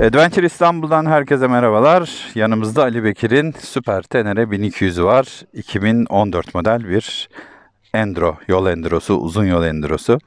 Adventure İstanbul'dan herkese merhabalar. Yanımızda Ali Bekir'in Süper Tenere 1200'ü var. 2014 model bir enduro, yol endurosu, uzun yol endurosu.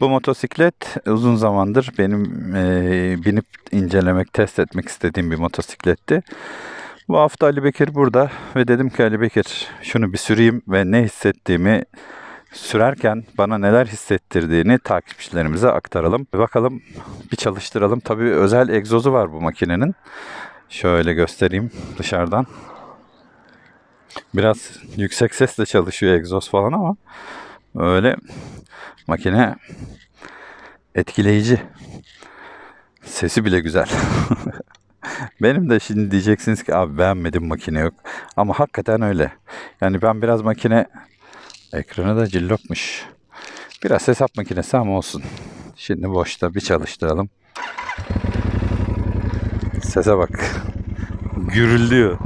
Bu motosiklet uzun zamandır benim e, binip incelemek, test etmek istediğim bir motosikletti. Bu hafta Ali Bekir burada ve dedim ki Ali Bekir şunu bir süreyim ve ne hissettiğimi sürerken bana neler hissettirdiğini takipçilerimize aktaralım. Bakalım bir çalıştıralım. Tabii özel egzozu var bu makinenin. Şöyle göstereyim dışarıdan. Biraz yüksek sesle çalışıyor egzoz falan ama öyle makine etkileyici. Sesi bile güzel. Benim de şimdi diyeceksiniz ki abi beğenmedim makine yok. Ama hakikaten öyle. Yani ben biraz makine ekranı da cillopmuş. Biraz hesap makinesi ama olsun. Şimdi boşta bir çalıştıralım. Sese bak. Gürüldüyor.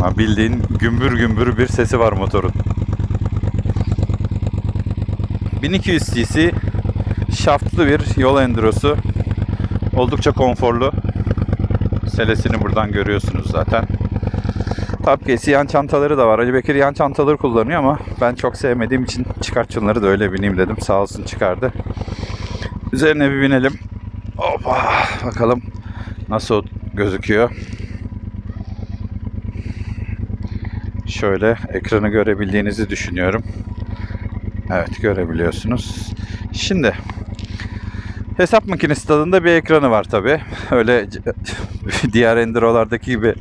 Ha bildiğin gümbür gümbür bir sesi var motorun. 1200 cc şaftlı bir yol endurosu. Oldukça konforlu. Selesini buradan görüyorsunuz zaten. Tapkesi yan çantaları da var. Ali Bekir yan çantaları kullanıyor ama ben çok sevmediğim için çıkart şunları da öyle bineyim dedim. Sağ olsun çıkardı. Üzerine bir binelim. Hoppa. Bakalım nasıl gözüküyor. Şöyle ekranı görebildiğinizi düşünüyorum. Evet görebiliyorsunuz. Şimdi hesap makinesi tadında bir ekranı var tabi. Öyle diğer Enduro'lardaki gibi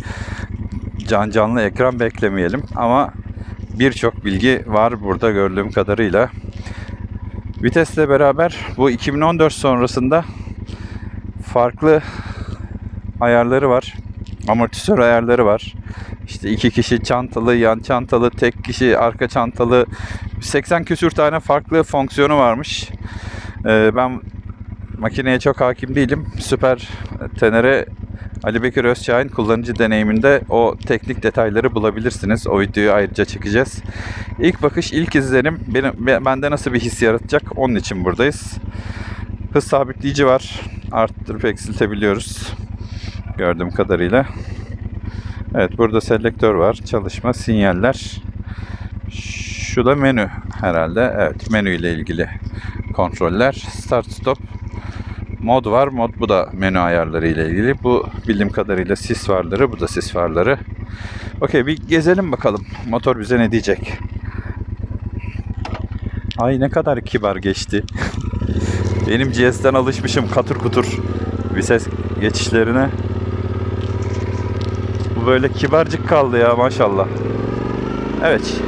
can canlı ekran beklemeyelim. Ama birçok bilgi var burada gördüğüm kadarıyla. Vitesle beraber bu 2014 sonrasında farklı ayarları var. Amortisör ayarları var. İşte iki kişi çantalı, yan çantalı, tek kişi arka çantalı 80 küsür tane farklı fonksiyonu varmış. Ee, ben makineye çok hakim değilim. Süper Tenere Ali Bekir Özçay'ın kullanıcı deneyiminde o teknik detayları bulabilirsiniz. O videoyu ayrıca çekeceğiz. İlk bakış, ilk izlenim benim, bende nasıl bir his yaratacak onun için buradayız. Hız sabitleyici var. Arttırıp eksiltebiliyoruz. Gördüğüm kadarıyla. Evet burada selektör var. Çalışma, sinyaller. Şu da menü herhalde. Evet menü ile ilgili kontroller. Start stop mod var. Mod bu da menü ayarları ile ilgili. Bu bildiğim kadarıyla sis farları. Bu da sis farları. Okey bir gezelim bakalım. Motor bize ne diyecek? Ay ne kadar kibar geçti. Benim GS'den alışmışım katır kutur vites geçişlerine. Bu böyle kibarcık kaldı ya maşallah. Evet.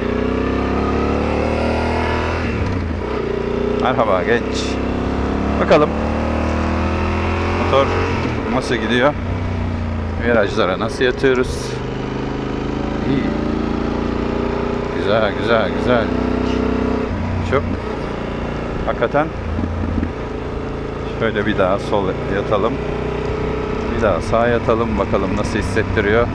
Merhaba genç. Bakalım. Motor nasıl gidiyor? Virajlara nasıl yatıyoruz? İyi. Güzel güzel güzel. Çok. Hakikaten şöyle bir daha sol yatalım. Bir daha sağ yatalım bakalım nasıl hissettiriyor.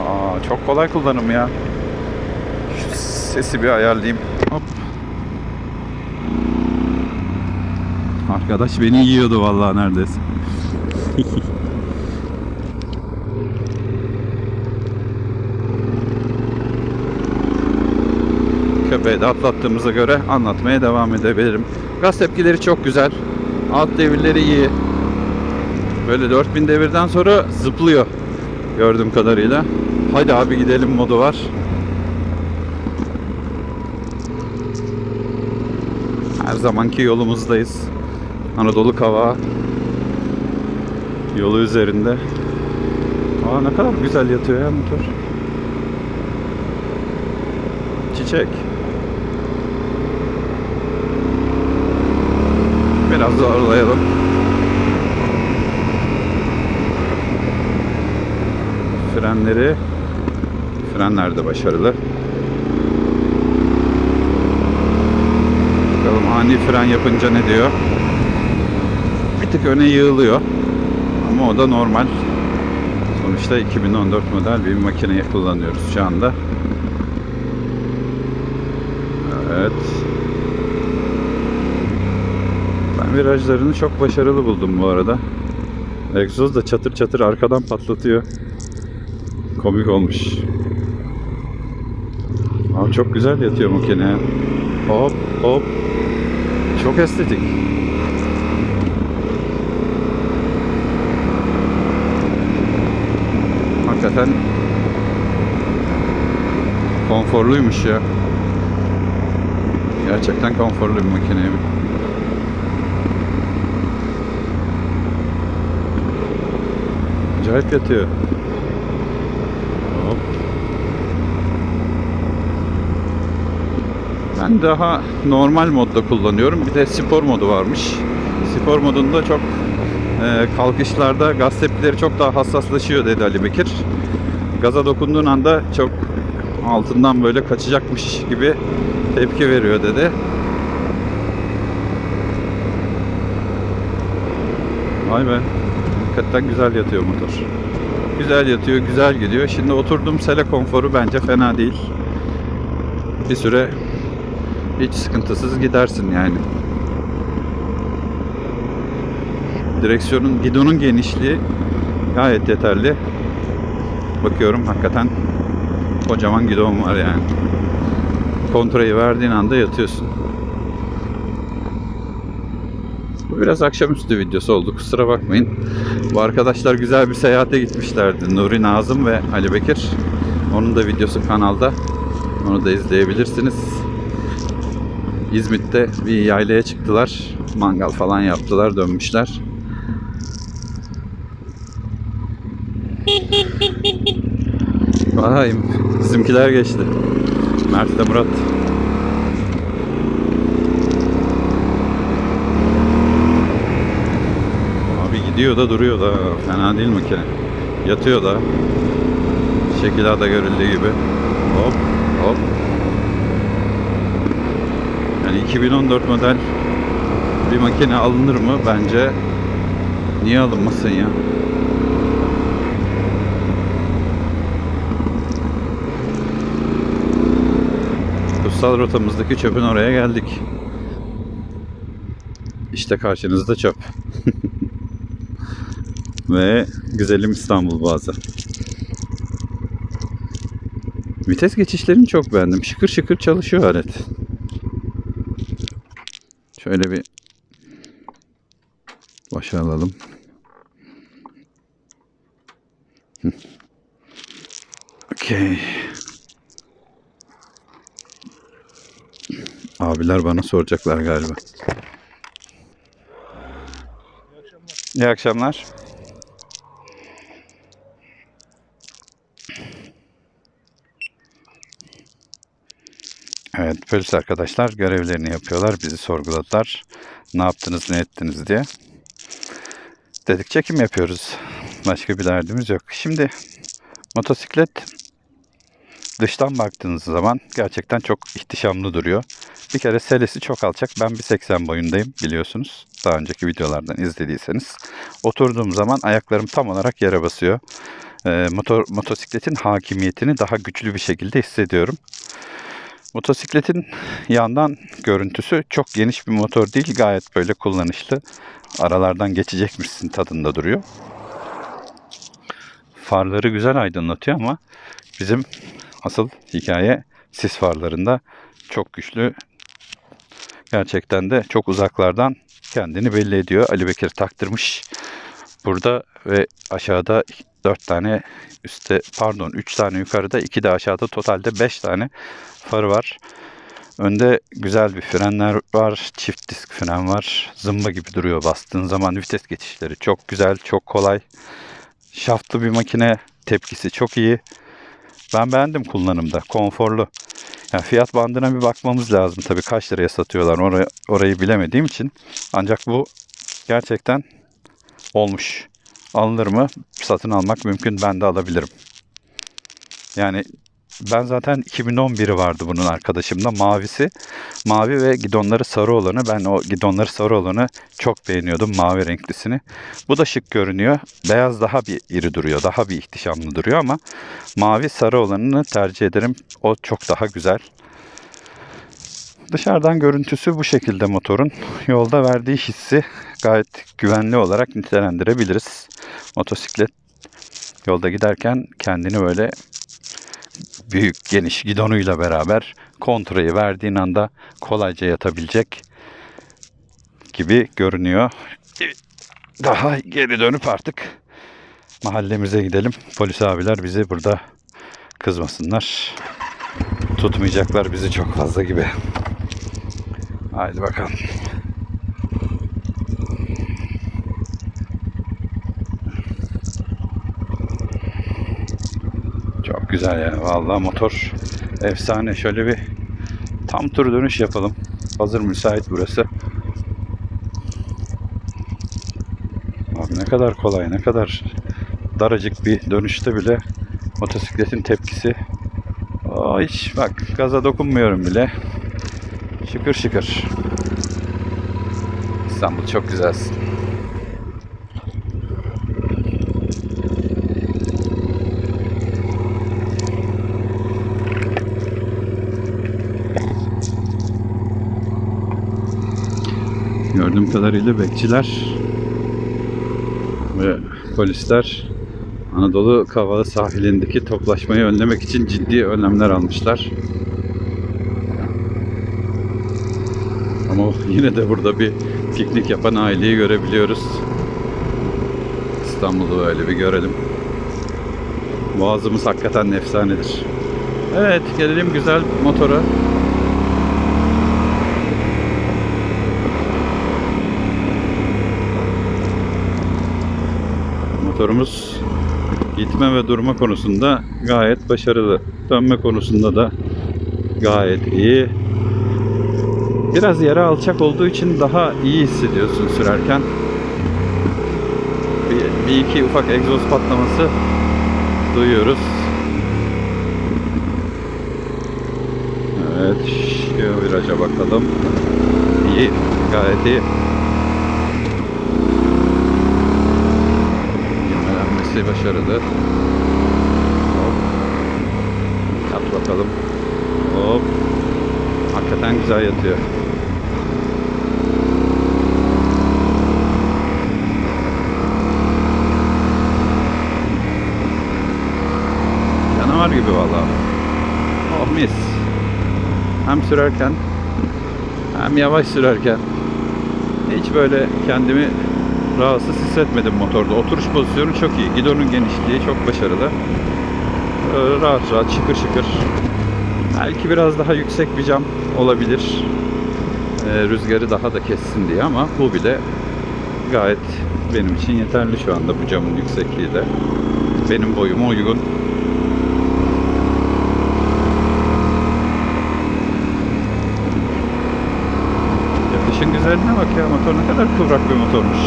Aa, çok kolay kullanım ya. Şu sesi bir ayarlayayım. Hop. Arkadaş beni yiyordu vallahi neredeyse. Köpeği de atlattığımıza göre anlatmaya devam edebilirim. Gaz tepkileri çok güzel. Alt devirleri iyi. Böyle 4000 devirden sonra zıplıyor. Gördüğüm kadarıyla. Hadi abi gidelim modu var. Her zamanki yolumuzdayız. Anadolu Kava yolu üzerinde. Aa ne kadar güzel yatıyor ya motor. Çiçek. Biraz zorlayalım. Frenleri Frenler de başarılı. Bakalım ani fren yapınca ne diyor? Bir tık öne yığılıyor. Ama o da normal. Sonuçta 2014 model bir makineyi kullanıyoruz şu anda. Evet. Ben virajlarını çok başarılı buldum bu arada. Egzoz da çatır çatır arkadan patlatıyor. Komik olmuş. Abi çok güzel yatıyor makine. Hop hop. Çok estetik. Hakikaten konforluymuş ya. Gerçekten konforlu bir makine. Acayip yatıyor. Hop. Ben daha normal modda kullanıyorum. Bir de spor modu varmış. Spor modunda çok e, kalkışlarda gaz tepkileri çok daha hassaslaşıyor dedi Ali Bekir. Gaza dokunduğun anda çok altından böyle kaçacakmış gibi tepki veriyor dedi. Vay be. Hakikaten güzel yatıyor motor. Güzel yatıyor, güzel gidiyor. Şimdi oturduğum sele konforu bence fena değil. Bir süre hiç sıkıntısız gidersin yani. Direksiyonun, gidonun genişliği gayet yeterli. Bakıyorum hakikaten kocaman gidon var yani. Kontrayı verdiğin anda yatıyorsun. Bu biraz akşamüstü videosu oldu kusura bakmayın. Bu arkadaşlar güzel bir seyahate gitmişlerdi. Nuri Nazım ve Ali Bekir. Onun da videosu kanalda. Onu da izleyebilirsiniz. İzmit'te bir yaylaya çıktılar. Mangal falan yaptılar, dönmüşler. Vay, bizimkiler geçti. Mert ile Murat. Abi gidiyor da duruyor da fena değil makine. Yatıyor da. Şekilada görüldüğü gibi. Hop hop. Yani 2014 model bir makine alınır mı? Bence niye alınmasın ya? Kutsal rotamızdaki çöpün oraya geldik. İşte karşınızda çöp. Ve güzelim İstanbul Boğazı. Vites geçişlerini çok beğendim. Şıkır şıkır çalışıyor alet. Şöyle bir başa alalım. Okey. Abiler bana soracaklar galiba. İyi akşamlar. Evet, polis arkadaşlar görevlerini yapıyorlar. Bizi sorguladılar. Ne yaptınız, ne ettiniz diye. Dedik çekim yapıyoruz. Başka bir derdimiz yok. Şimdi motosiklet dıştan baktığınız zaman gerçekten çok ihtişamlı duruyor. Bir kere selesi çok alçak. Ben 1.80 boyundayım biliyorsunuz. Daha önceki videolardan izlediyseniz. Oturduğum zaman ayaklarım tam olarak yere basıyor. Ee, motor motosikletin hakimiyetini daha güçlü bir şekilde hissediyorum. Motosikletin yandan görüntüsü çok geniş bir motor değil. Gayet böyle kullanışlı. Aralardan geçecekmişsin tadında duruyor. Farları güzel aydınlatıyor ama bizim asıl hikaye sis farlarında çok güçlü. Gerçekten de çok uzaklardan kendini belli ediyor. Ali Bekir taktırmış. Burada ve aşağıda 4 tane üstte pardon 3 tane yukarıda 2 de aşağıda totalde 5 tane farı var. Önde güzel bir frenler var. Çift disk fren var. Zımba gibi duruyor bastığın zaman vites geçişleri çok güzel, çok kolay. Şaftlı bir makine. Tepkisi çok iyi. Ben beğendim kullanımda. Konforlu. Yani fiyat bandına bir bakmamız lazım. Tabii kaç liraya satıyorlar orayı, orayı bilemediğim için. Ancak bu gerçekten olmuş. Alınır mı? Satın almak mümkün. Ben de alabilirim. Yani ben zaten 2011'i vardı bunun arkadaşımda. Mavisi. Mavi ve gidonları sarı olanı. Ben o gidonları sarı olanı çok beğeniyordum. Mavi renklisini. Bu da şık görünüyor. Beyaz daha bir iri duruyor. Daha bir ihtişamlı duruyor ama mavi sarı olanını tercih ederim. O çok daha güzel. Dışarıdan görüntüsü bu şekilde motorun. Yolda verdiği hissi gayet güvenli olarak nitelendirebiliriz. Motosiklet yolda giderken kendini böyle büyük geniş gidonuyla beraber kontrayı verdiğin anda kolayca yatabilecek gibi görünüyor. Daha geri dönüp artık mahallemize gidelim. Polis abiler bizi burada kızmasınlar. Tutmayacaklar bizi çok fazla gibi. Haydi bakalım. Çok güzel ya. Vallahi motor efsane. Şöyle bir tam tur dönüş yapalım. Hazır müsait burası. Abi ne kadar kolay, ne kadar daracık bir dönüşte bile motosikletin tepkisi. Aa, hiç bak gaza dokunmuyorum bile. Şıkır şıkır. İstanbul çok güzelsin. Gördüğüm kadarıyla bekçiler ve polisler Anadolu Kavalı sahilindeki toplaşmayı önlemek için ciddi önlemler almışlar. Ama yine de burada bir piknik yapan aileyi görebiliyoruz. İstanbul'u öyle bir görelim. Boğazımız hakikaten efsanedir. Evet gelelim güzel motora. Motorumuz gitme ve durma konusunda gayet başarılı. Dönme konusunda da gayet iyi. Biraz yere alçak olduğu için daha iyi hissediyorsun sürerken. Bir, bir iki ufak egzoz patlaması duyuyoruz. Evet, şu viraja bakalım. İyi, gayet iyi. Yenilenmesi başarılı. Hop. Yat bakalım. Hop. Hakikaten güzel yatıyor. Canavar gibi vallahi. Oh mis. Hem sürerken hem yavaş sürerken hiç böyle kendimi rahatsız hissetmedim motorda. Oturuş pozisyonu çok iyi. Gidonun genişliği çok başarılı. Ee, Rahat rahat şıkır şıkır. Belki biraz daha yüksek bir cam olabilir. Ee, rüzgarı daha da kessin diye ama bu bile gayet benim için yeterli şu anda bu camın yüksekliği de. Benim boyuma uygun. Güzelliğine bak ya motor ne kadar kıvrak bir motormuş.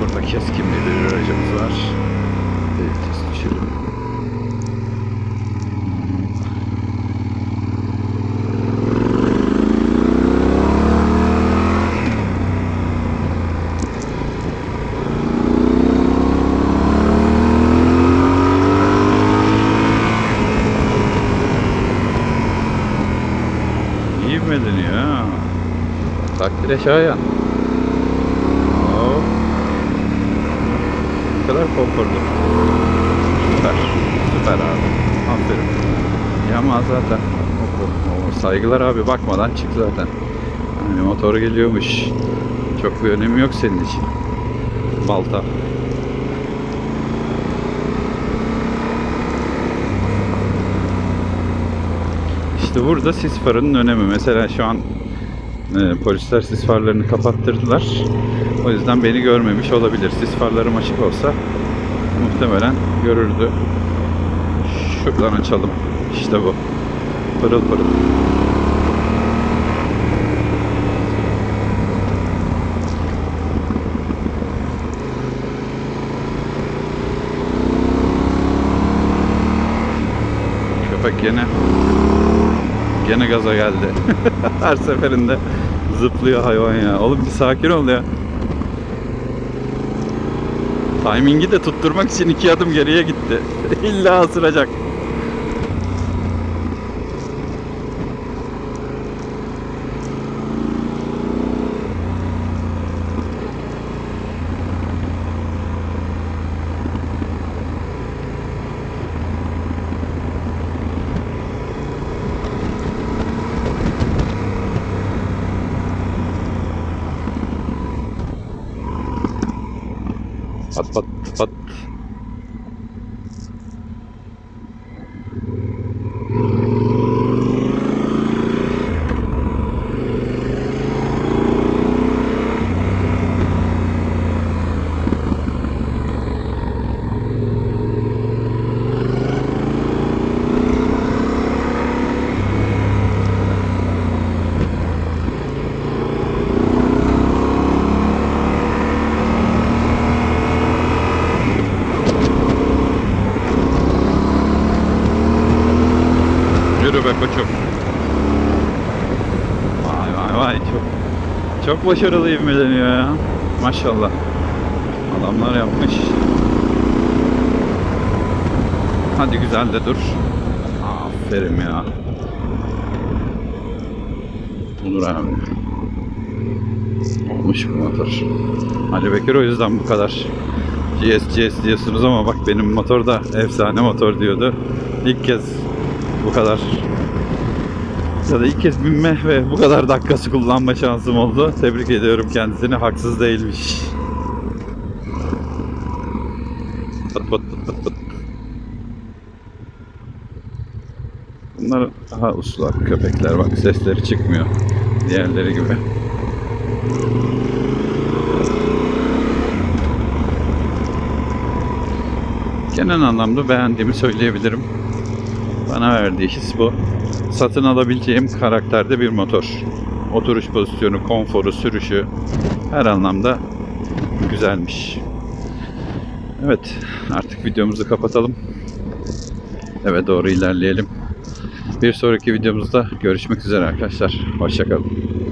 Burada keskin bir virajımız var. Bir vites düşürelim. İyi mi deniyor ha? Takdire şayan. Hop. Ne kadar konforlu. Süper. Süper abi. Aferin. Yama zaten. Saygılar abi bakmadan çık zaten. Hani motor geliyormuş. Çok bir önemi yok senin için. Balta. İşte burada sis farının önemi. Mesela şu an e, polisler sis farlarını kapattırdılar. O yüzden beni görmemiş olabilir. Sis farlarım açık olsa muhtemelen görürdü. Şuradan açalım. İşte bu. Pırıl pırıl. Köpek gene Gene gaza geldi. Her seferinde zıplıyor hayvan ya. Oğlum bir sakin ol ya. Timingi de tutturmak için iki adım geriye gitti. İlla ısıracak. was, was, was, koçum. Vay vay vay çok çok başarılı ivmeleniyor ya. Maşallah. Adamlar yapmış. Hadi güzel de dur. Aferin ya. Olur abi. Olmuş bu motor. Ali Bekir o yüzden bu kadar GS GS diyorsunuz ama bak benim motor da efsane motor diyordu. İlk kez bu kadar ya da ilk kez binme ve bu kadar dakikası kullanma şansım oldu. Tebrik ediyorum kendisini. Haksız değilmiş. Pat pat pat pat pat. Bunlar daha uslu köpekler. Bak sesleri çıkmıyor. Diğerleri gibi. Genel anlamda beğendiğimi söyleyebilirim. Bana verdiği his bu. Satın alabileceğim karakterde bir motor. Oturuş pozisyonu, konforu, sürüşü her anlamda güzelmiş. Evet, artık videomuzu kapatalım. Eve doğru ilerleyelim. Bir sonraki videomuzda görüşmek üzere arkadaşlar. Hoşçakalın.